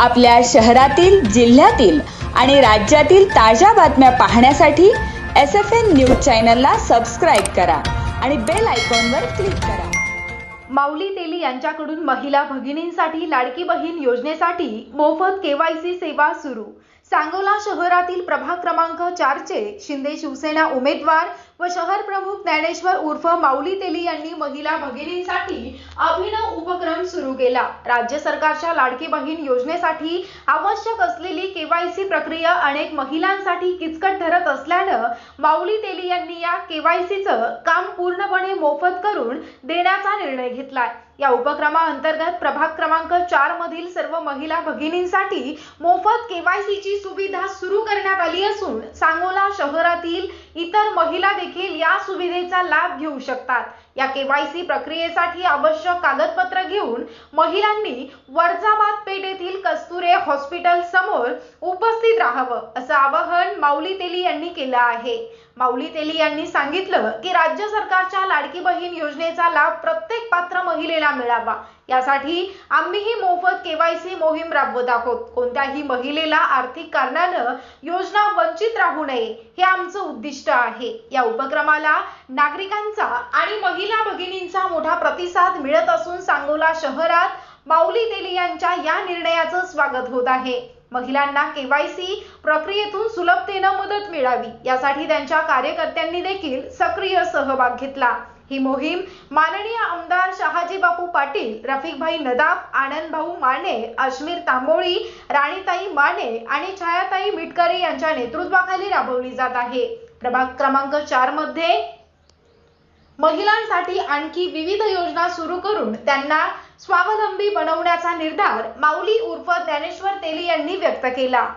आपल्या शहरातील जिल्ह्यातील आणि राज्यातील ताज्या बातम्या पाहण्यासाठी एस एफ एन न्यूज चॅनलला सबस्क्राईब करा आणि बेल आयकॉनवर क्लिक करा. माऊली तेली यांच्याकडून महिला भगिनींसाठी लाडकी बहीण योजनेसाठी मोफत केवायसी सेवा सुरू. सांगोला शहरातील प्रभाग क्रमांक चारचे शिंदे शिवसेना उमेदवार व शहर प्रमुख ज्ञानेश्वर उर्फ माऊली तेली यांनी महिला भगिनींसाठी केला राज्य सरकारच्या लाडकी बहीण योजनेसाठी आवश्यक असलेली केवायसी प्रक्रिया अनेक महिलांसाठी किचकट ठरत असल्यानं माऊली तेली यांनी या केवायसीचं काम पूर्णपणे मोफत करून देण्याचा निर्णय घेतलाय. या उपक्रमाअंतर्गत प्रभाग क्रमांक चार मधील सर्व महिला भगिनींसाठी मोफत केवायसीची सुविधा सुरू करण्यात आली असून सांगोला शहरातील इतर महिला देखील या सुविधेचा लाभ घेऊ शकतात. या केवायसी प्रक्रियेसाठी आवश्यक कागदपत्र घेऊन महिलांनी वर्जाबाद पेठ येथील कस्तुरे हॉस्पिटल समोर उपस्थित राहावं असं आवाहन माऊली तेली यांनी केलं आहे. माऊली तेली यांनी सांगितलं की राज्य सरकारच्या लाडकी बहीण योजनेचा लाभ प्रत्येक पात्र महिलेला मिळावा. यासाठी आम्हीही मोफत केवायसी मोहीम राबवत आहोत. कोणत्याही महिलेला आर्थिक कारणानं योजना वंचित राहू नये हे आमचं उद्दिष्ट आहे. या उपक्रमाला नागरिकांचा आणि महिला भगिनींचा मोठा प्रतिसाद मिळत असून सांगोला शहरात माऊली तेली यांच्या या निर्णयाचं स्वागत होत आहे. महिलांना केवायसी प्रक्रियेतून सुलभतेनं मदत मिळावी. यासाठी त्यांच्या कार्यकर्त्यांनी देखील सक्रिय सहभाग घेतला. ही मोहीम माननीय आमदार पाटील रफिकभाई नदाफ आनंद भाऊ माने अश्मीर तांबोळी राणीताई माने आणि छायाताई मिटकरी यांच्या नेतृत्वाखाली राबवली जात आहे. प्रभाग क्रमांक चारमध्ये महिलांसाठी आणखी विविध योजना सुरू करून त्यांना स्वावलंबी बनवण्याचा निर्धार माऊली उर्फ ज्ञानेश्वर तेली यांनी व्यक्त केला.